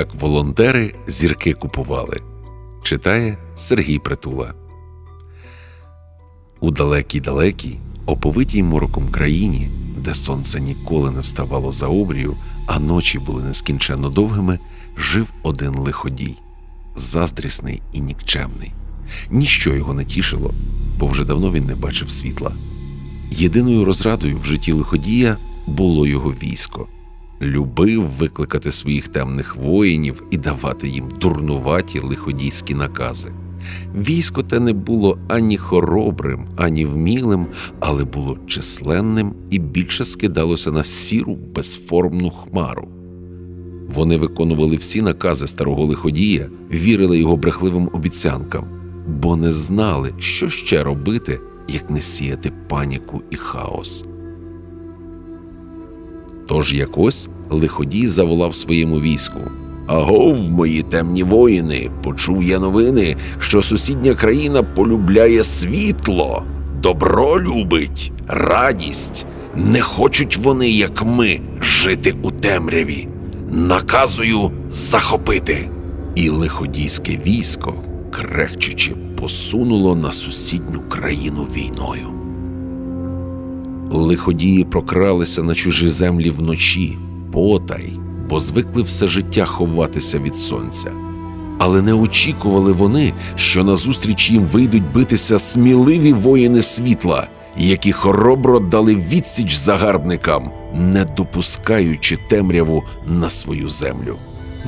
Як волонтери зірки купували. Читає Сергій Притула. У далекій далекій, оповитій мороком країні, де сонце ніколи не вставало за обрію, а ночі були нескінченно довгими, жив один лиходій, заздрісний і нікчемний. Ніщо його не тішило, бо вже давно він не бачив світла. Єдиною розрадою в житті лиходія було його військо. Любив викликати своїх темних воїнів і давати їм дурнуваті лиходійські накази. Військо те не було ані хоробрим, ані вмілим, але було численним і більше скидалося на сіру безформну хмару. Вони виконували всі накази старого лиходія, вірили його брехливим обіцянкам, бо не знали, що ще робити, як не сіяти паніку і хаос. Тож якось лиходій заволав своєму війську. Агов, мої темні воїни, почув я новини, що сусідня країна полюбляє світло, добро любить, радість. Не хочуть вони, як ми, жити у темряві. Наказую захопити. І лиходійське військо, крехчучи, посунуло на сусідню країну війною. Лиходії прокралися на чужі землі вночі, потай, бо звикли все життя ховатися від сонця. Але не очікували вони, що назустріч їм вийдуть битися сміливі воїни світла, які хоробро дали відсіч загарбникам, не допускаючи темряву на свою землю.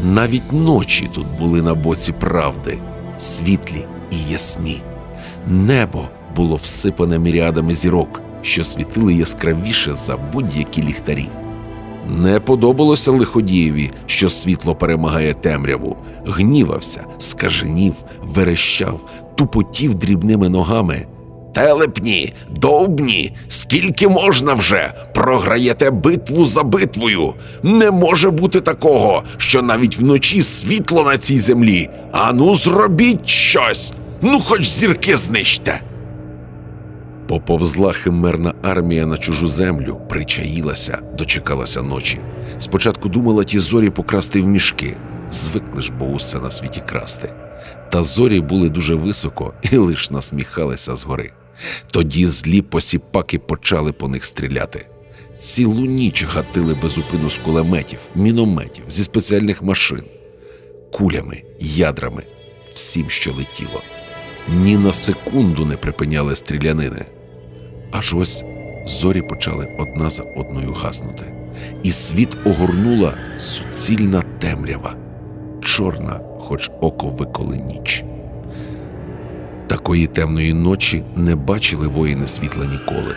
Навіть ночі тут були на боці правди, світлі і ясні. Небо було всипане міріадами зірок, що світили яскравіше за будь-які ліхтарі. Не подобалося лиходієві, що світло перемагає темряву, гнівався, скаженів, верещав, тупотів дрібними ногами. Телепні, довбні, скільки можна вже? Програєте битву за битвою. Не може бути такого, що навіть вночі світло на цій землі. Ану, зробіть щось. Ну, хоч зірки знищте. Поповзла химерна армія на чужу землю, причаїлася, дочекалася ночі. Спочатку думала ті зорі покрасти в мішки. Звикли ж бо усе на світі красти. Та зорі були дуже високо і лиш насміхалися згори. Тоді злі посіпаки почали по них стріляти. Цілу ніч гатили безупину з кулеметів, мінометів, зі спеціальних машин, кулями, ядрами, всім, що летіло. Ні на секунду не припиняли стрілянини. Аж ось зорі почали одна за одною гаснути, і світ огорнула суцільна темрява, чорна, хоч око виколи ніч. Такої темної ночі не бачили воїни світла ніколи.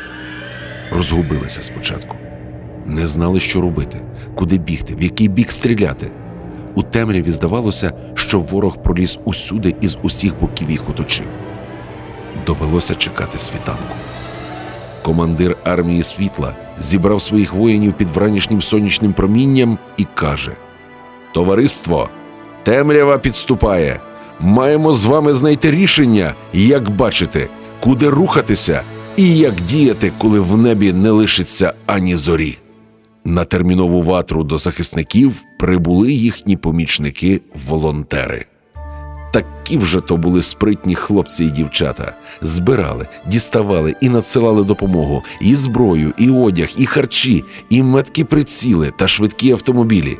Розгубилися спочатку, не знали, що робити, куди бігти, в який бік стріляти. У темряві здавалося, що ворог проліз усюди і з усіх боків їх оточив. Довелося чекати світанку. Командир армії світла зібрав своїх воїнів під вранішнім сонячним промінням і каже: Товариство, темрява підступає. Маємо з вами знайти рішення, як бачити, куди рухатися і як діяти, коли в небі не лишиться ані зорі. На термінову ватру до захисників прибули їхні помічники-волонтери. Такі вже то були спритні хлопці і дівчата. Збирали, діставали і надсилали допомогу, і зброю, і одяг, і харчі, і меткі приціли та швидкі автомобілі.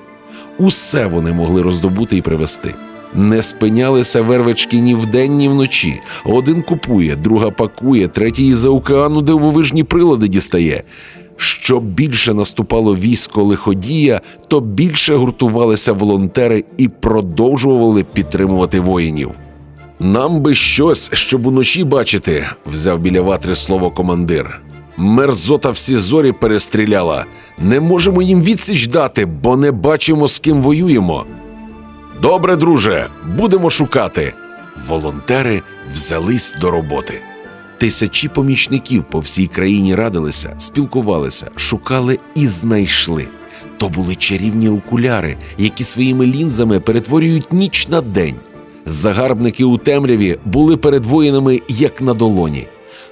Усе вони могли роздобути і привезти. Не спинялися вервички ні вдень, ні вночі. Один купує, друга пакує, третій із-за океану дивовижні прилади дістає. Що більше наступало військо лиходія, то більше гуртувалися волонтери і продовжували підтримувати воїнів. Нам би щось, щоб уночі бачити, взяв біля ватри слово командир. Мерзота всі зорі перестріляла. Не можемо їм відсіч дати, бо не бачимо, з ким воюємо. Добре, друже, будемо шукати. Волонтери взялись до роботи. Тисячі помічників по всій країні радилися, спілкувалися, шукали і знайшли. То були чарівні окуляри, які своїми лінзами перетворюють ніч на день. Загарбники у темряві були перед воїнами як на долоні.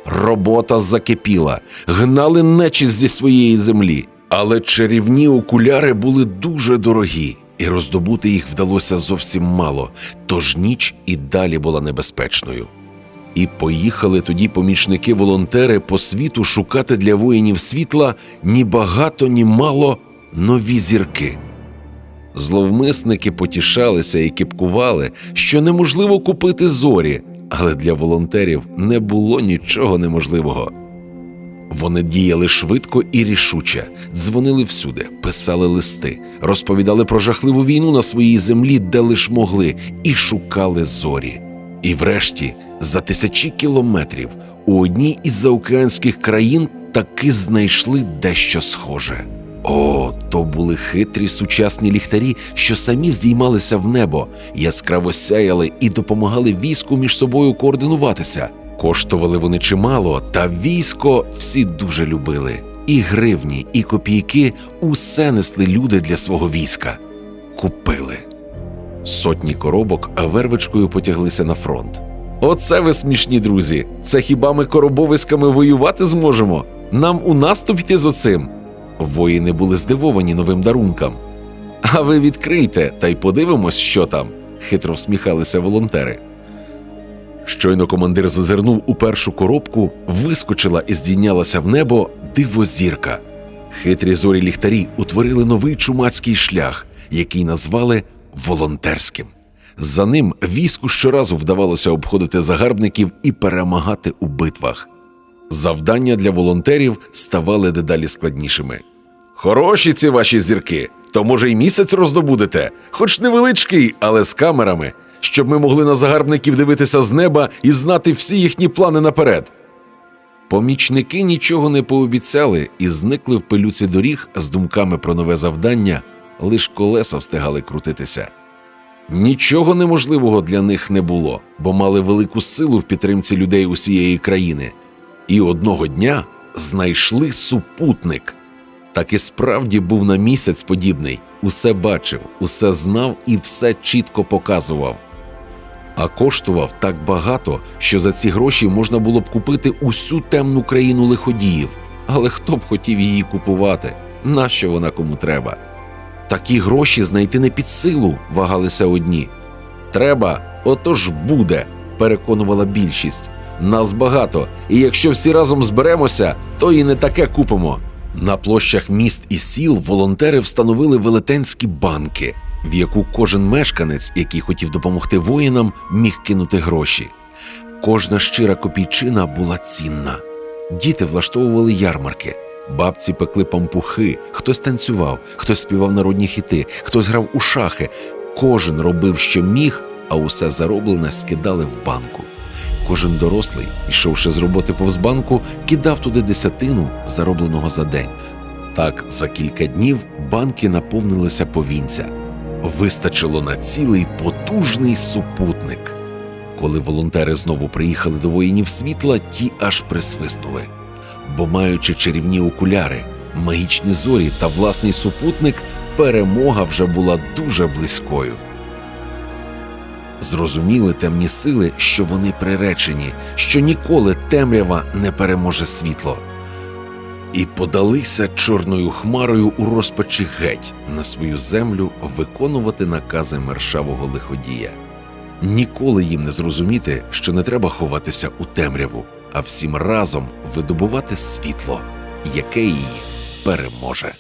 Робота закипіла, гнали нечість зі своєї землі. Але чарівні окуляри були дуже дорогі. і роздобути їх вдалося зовсім мало, тож ніч і далі була небезпечною. І поїхали тоді помічники-волонтери по світу шукати для воїнів світла ні багато, ні мало нові зірки. Зловмисники потішалися і кипкували, що неможливо купити зорі, але для волонтерів не було нічого неможливого. Вони діяли швидко і рішуче, дзвонили всюди, писали листи, розповідали про жахливу війну на своїй землі, де лиш могли, і шукали зорі. І врешті, за тисячі кілометрів у одній із заокеанських країн таки знайшли дещо схоже. О, то були хитрі сучасні ліхтарі, що самі здіймалися в небо, яскраво сяяли і допомагали війську між собою координуватися. Коштували вони чимало, та військо всі дуже любили. І гривні, і копійки усе несли люди для свого війська. Купили. Сотні коробок вервичкою потяглися на фронт. Оце ви смішні друзі. Це хіба ми коробовиськами воювати зможемо? Нам у наступ йти з оцим. Воїни були здивовані новим дарункам. А ви відкрийте та й подивимось, що там, хитро всміхалися волонтери. Щойно командир зазирнув у першу коробку, вискочила і здійнялася в небо дивозірка. Хитрі зорі ліхтарі утворили новий чумацький шлях, який назвали волонтерським. За ним війську щоразу вдавалося обходити загарбників і перемагати у битвах. Завдання для волонтерів ставали дедалі складнішими. Хороші ці ваші зірки, то може й місяць роздобудете, хоч невеличкий, але з камерами, щоб ми могли на загарбників дивитися з неба і знати всі їхні плани наперед. Помічники нічого не пообіцяли і зникли в пилюці доріг з думками про нове завдання, лиш колеса встигали крутитися. Нічого неможливого для них не було, бо мали велику силу в підтримці людей усієї країни. І одного дня знайшли супутник. Так і справді був на місяць подібний, усе бачив, усе знав і все чітко показував. А коштував так багато, що за ці гроші можна було б купити усю темну країну лиходіїв. Але хто б хотів її купувати? Нащо вона кому треба? Такі гроші знайти не під силу, вагалися одні. Треба, отож буде, переконувала більшість. Нас багато, і якщо всі разом зберемося, то і не таке купимо. На площах міст і сіл волонтери встановили велетенські банки, в яку кожен мешканець, який хотів допомогти воїнам, міг кинути гроші. Кожна щира копійчина була цінна. Діти влаштовували ярмарки, бабці пекли пампухи, хтось танцював, хтось співав народні хіти, хтось грав у шахи. Кожен робив, що міг, а усе зароблене скидали в банку. Кожен дорослий, йшовши з роботи повз банку, кидав туди десятину, заробленого за день. Так за кілька днів банки наповнилися повінця. Вистачило на цілий потужний супутник. Коли волонтери знову приїхали до воїнів світла, ті аж присвиснули. Бо, маючи чарівні окуляри, магічні зорі та власний супутник, перемога вже була дуже близькою. Зрозуміли темні сили, що вони приречені, що ніколи темрява не переможе світло. І подалися чорною хмарою у розпачі геть на свою землю виконувати накази мершавого лиходія. Ніколи їм не зрозуміти, що не треба ховатися у темряву, а всім разом видобувати світло, яке її переможе.